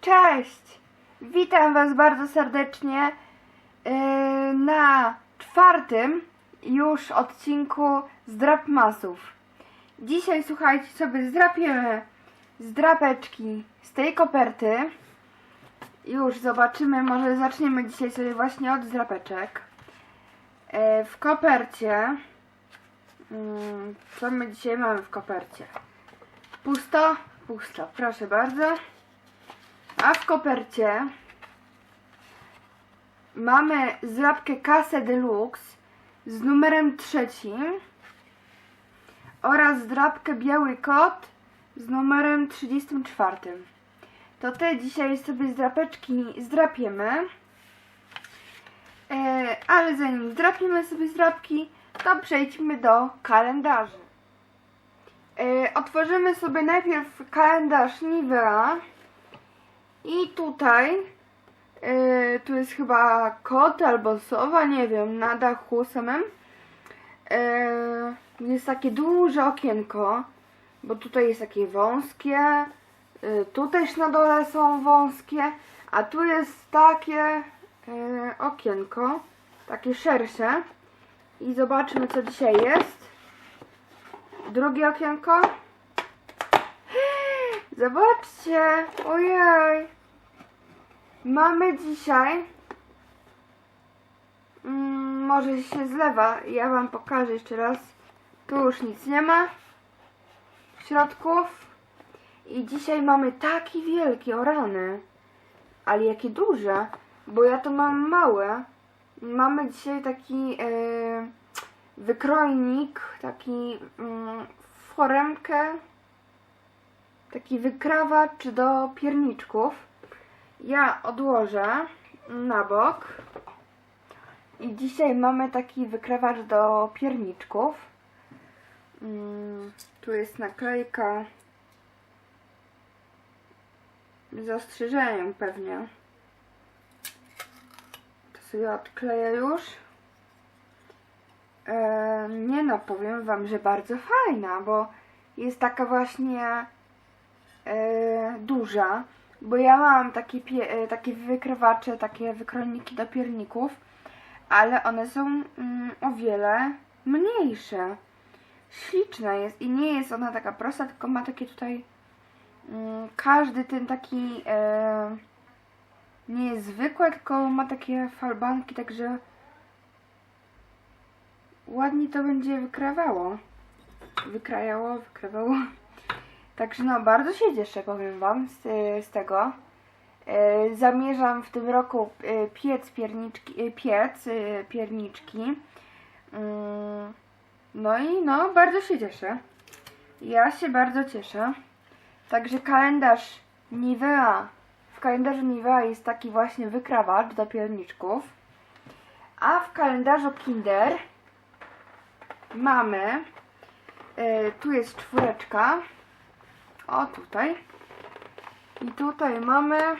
Cześć! Witam Was bardzo serdecznie yy, na czwartym już odcinku Zdrapmasów. Dzisiaj słuchajcie sobie zdrapiemy zdrapeczki z tej koperty. Już zobaczymy, może zaczniemy dzisiaj sobie właśnie od zdrapeczek. Yy, w kopercie. mm, co my dzisiaj mamy w kopercie? Pusto? Pusto, proszę bardzo. A w kopercie mamy zrabkę Casę Deluxe z numerem trzecim oraz zdrabkę Biały Kot z numerem 34. To te dzisiaj sobie zdrapeczki zdrapiemy. E, ale zanim zdrapiemy sobie zdrapki, to przejdźmy do kalendarzy. E, otworzymy sobie najpierw kalendarz Nivea. I tutaj, yy, tu jest chyba kot albo sowa, nie wiem, na dachu samym. Yy, jest takie duże okienko, bo tutaj jest takie wąskie, yy, tu też na dole są wąskie, a tu jest takie yy, okienko, takie szersze. I zobaczmy co dzisiaj jest. Drugie okienko. Zobaczcie! Ojej! Mamy dzisiaj. Mm, może się zlewa. Ja wam pokażę jeszcze raz. Tu już nic nie ma. Środków. I dzisiaj mamy taki wielki orany. Ale jakie duże. Bo ja to mam małe. Mamy dzisiaj taki e, wykrojnik, taki mm, foremkę taki wykrawacz do pierniczków. Ja odłożę na bok. I dzisiaj mamy taki wykrawacz do pierniczków. Mm, tu jest naklejka z ostrzeżeniem pewnie. To sobie odkleję już. E, nie no, powiem wam, że bardzo fajna, bo jest taka właśnie duża, bo ja mam takie, e, takie wykrywacze, takie wykrojniki do pierników, ale one są mm, o wiele mniejsze. Śliczna jest i nie jest ona taka prosta, tylko ma takie tutaj mm, każdy ten taki e, nie jest zwykłe, tylko ma takie falbanki, także ładnie to będzie wykrawało. Wykrajało, wykrawało. Także no, bardzo się cieszę, powiem Wam, z, z tego. E, Zamierzam w tym roku e, piec pierniczki, e, piec pierniczki. Mm, No i no, bardzo się cieszę. Ja się bardzo cieszę. Także kalendarz Nivea. W kalendarzu Nivea jest taki właśnie wykrawacz do pierniczków. A w kalendarzu Kinder mamy, tu jest czwóreczka. O, tutaj. I tutaj mamy.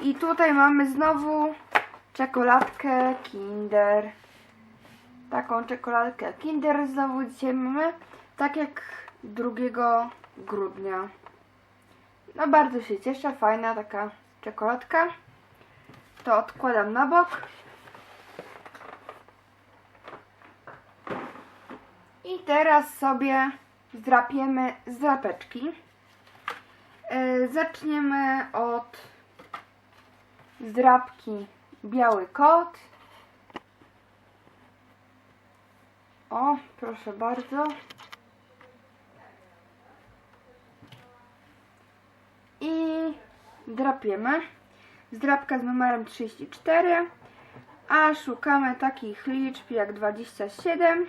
I tutaj mamy znowu czekoladkę Kinder. Taką czekoladkę Kinder znowu dzisiaj mamy. Tak jak 2 grudnia. No bardzo się cieszę, fajna taka czekoladka. To odkładam na bok. I teraz sobie zdrapiemy zdrapeczki. E, Zaczniemy od zdrapki biały kot. O, proszę bardzo. I drapiemy. Zdrapka z numerem 34. A szukamy takich liczb jak 27.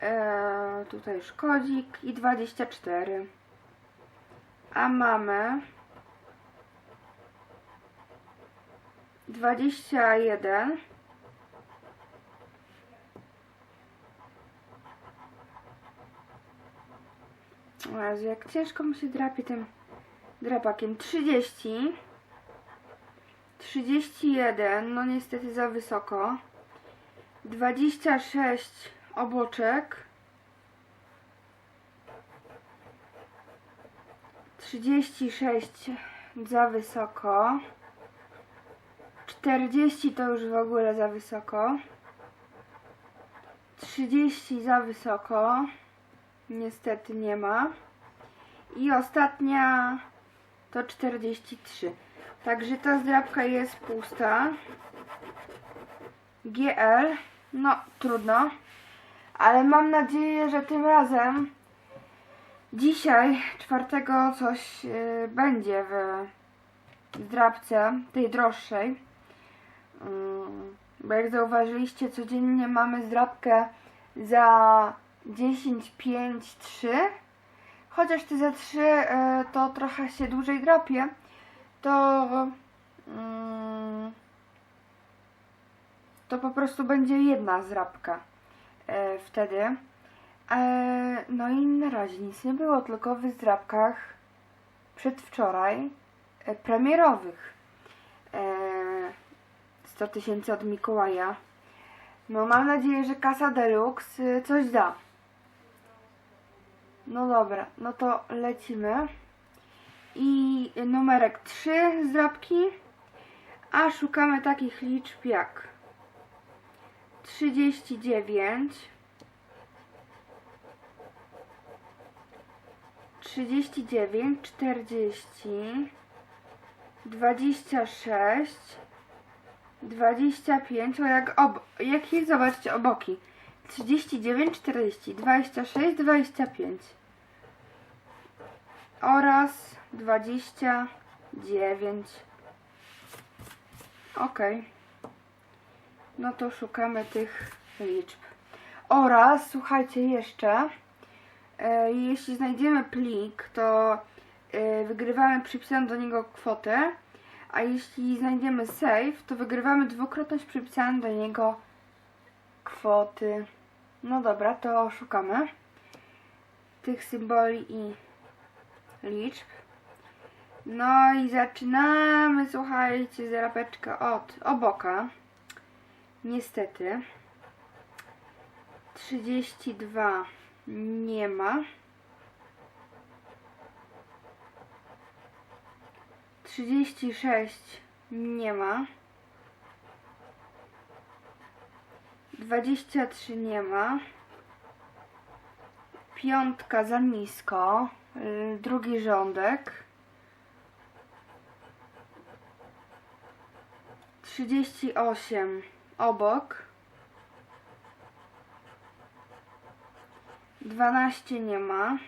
Eee, tutaj szkodzik i 24. A mamy 21. O Jezu, jak ciężko mi się drapie tym drapakiem. 30. 31, no niestety za wysoko. 26 oboczek. 36 za wysoko. 40 to już w ogóle za wysoko. 30 za wysoko. Niestety nie ma. I ostatnia to 43. Także ta zdrabka jest pusta. GL. No, trudno. Ale mam nadzieję, że tym razem dzisiaj, czwartego, coś y, będzie w zdrabce, tej droższej. Mm, Bo jak zauważyliście, codziennie mamy zdrabkę za 10, 5, 3. Chociaż te za 3 y, to trochę się dłużej drapie, to mm, to po prostu będzie jedna zrabka e, wtedy. E, no i na razie nic nie było, tylko w zdrabkach przedwczoraj e, premierowych. E, 100 tysięcy od Mikołaja. No mam nadzieję, że Kasa Deluxe coś da. No dobra, no to lecimy. I numerek 3 zdrabki. A szukamy takich liczb jak 39 39 40 26 25 o jak ob jak jest zobaczcie oboki 39 40 26 25 oraz 29 ok no to szukamy tych liczb. Oraz słuchajcie jeszcze. E, jeśli znajdziemy plik to e, wygrywamy przypisaną do niego kwotę. A jeśli znajdziemy save to wygrywamy dwukrotność przypisaną do niego kwoty. No dobra to szukamy tych symboli i liczb. No i zaczynamy, słuchajcie, zarapeczkę od oboka. Niestety. 32 nie ma. 36 nie ma. 23 nie ma. Piątka za nisko. Drugi rządek. 38 obok. 12 nie ma.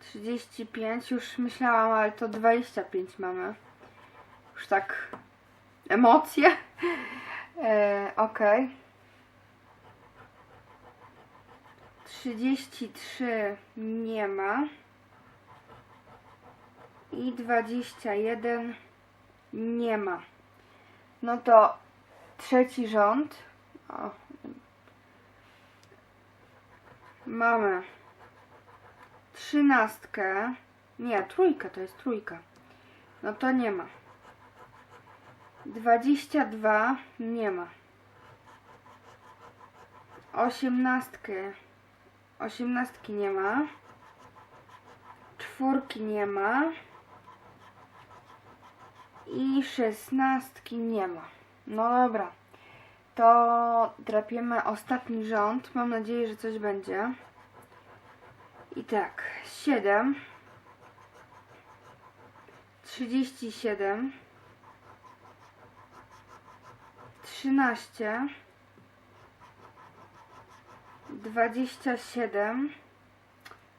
35 już myślałam, ale to 25 mamy. Już tak emocje. E, ok. 33 nie ma. I 21 nie ma. No to trzeci rząd. O. Mamy trzynastkę. Nie, trójka to jest trójka. No to nie ma. 22 nie ma. Osiemnastkę. Osiemnastki nie ma. Czwórki nie ma. I szesnastki nie ma. No dobra. To drapiemy ostatni rząd. Mam nadzieję, że coś będzie. I tak, 7 37 13 27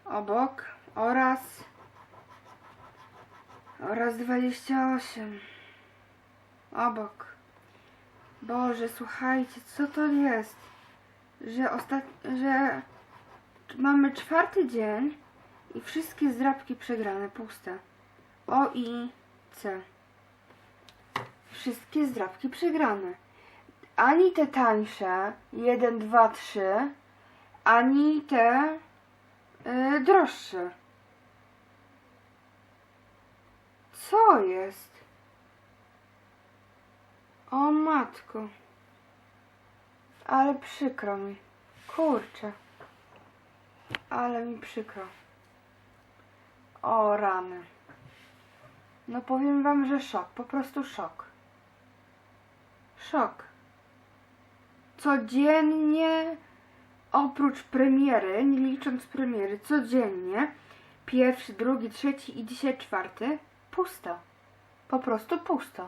obok oraz oraz 28 obok. Boże, słuchajcie, co to jest? Że ostat... że mamy czwarty dzień i wszystkie zdrabki przegrane, puste. O i C. Wszystkie zdrabki przegrane. Ani te tańsze, 1, 2, 3, ani te y, droższe. Co jest? O matko. Ale przykro mi. Kurczę. Ale mi przykro. O rany. No powiem wam, że szok, po prostu szok. Szok. Codziennie, oprócz premiery, nie licząc premiery, codziennie, pierwszy, drugi, trzeci i dzisiaj czwarty, pusto. Po prostu pusto.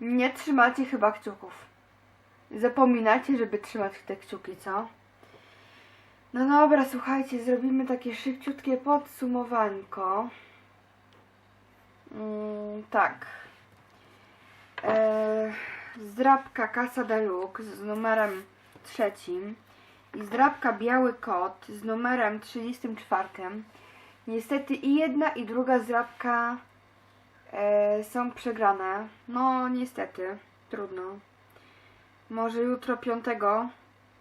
Nie trzymacie chyba kciuków. Zapominacie, żeby trzymać te kciuki, co? No dobra, słuchajcie, zrobimy takie szybciutkie podsumowanko. Mm, tak. Eee, zdrabka Casa Deluxe z numerem trzecim i zdrabka Biały Kot z numerem 34. Niestety i jedna i druga zdrabka e, są przegrane. No niestety, trudno. Może jutro piątego.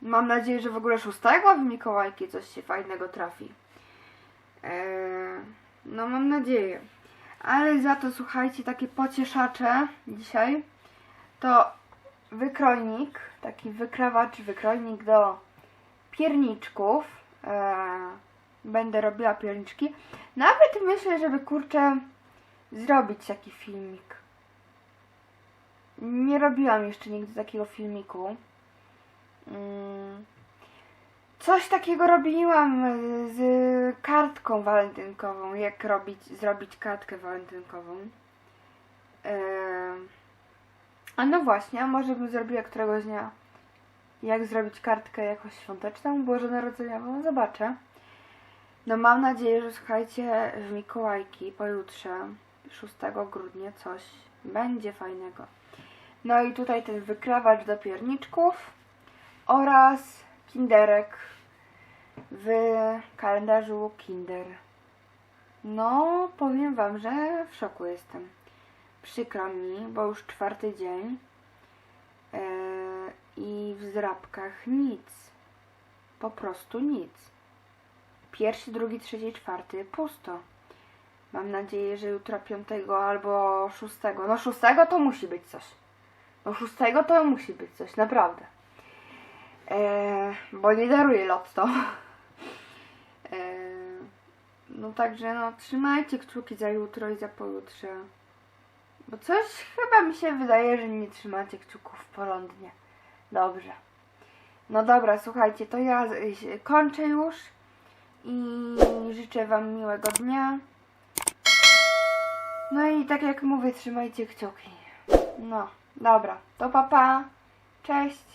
Mam nadzieję, że w ogóle szóstego w Mikołajki coś się fajnego trafi. E, no mam nadzieję. Ale za to słuchajcie, takie pocieszacze dzisiaj to wykrojnik, taki wykrawacz, wykrojnik do pierniczków. E, będę robiła pierniczki. Nawet myślę, żeby kurczę zrobić taki filmik. Nie robiłam jeszcze nigdy takiego filmiku. Mm. Coś takiego robiłam y, z kartką walentynkową, jak robić, zrobić kartkę walentynkową. Em, A no właśnie, a może bym zrobiła któregoś dnia jak zrobić kartkę jakoś świąteczną, Boże Narodzeniową, zobaczę. No mam nadzieję, że słuchajcie, w Mikołajki pojutrze, 6 grudnia coś będzie fajnego. No i tutaj ten wykrawacz do pierniczków oraz kinderek w kalendarzu Kinder. No, powiem Wam, że w szoku jestem. Przykro mi, bo już czwarty dzień e, i w zrabkach nic. Po prostu nic. Pierwszy, drugi, trzeci, czwarty pusto. Mam nadzieję, że jutro piątego albo szóstego. No szóstego to musi być coś. No szóstego to musi być coś, naprawdę. Eee, bo nie daruję lotto. Eee, no także no trzymajcie kciuki za jutro i za pojutrze. Bo coś chyba mi się wydaje, że nie trzymacie kciuków porządnie. Dobrze. No dobra, słuchajcie, to ja kończę już życzę Wam miłego dnia. No i tak jak mówię, trzymajcie kciuki. No, dobra, to papa. Cześć.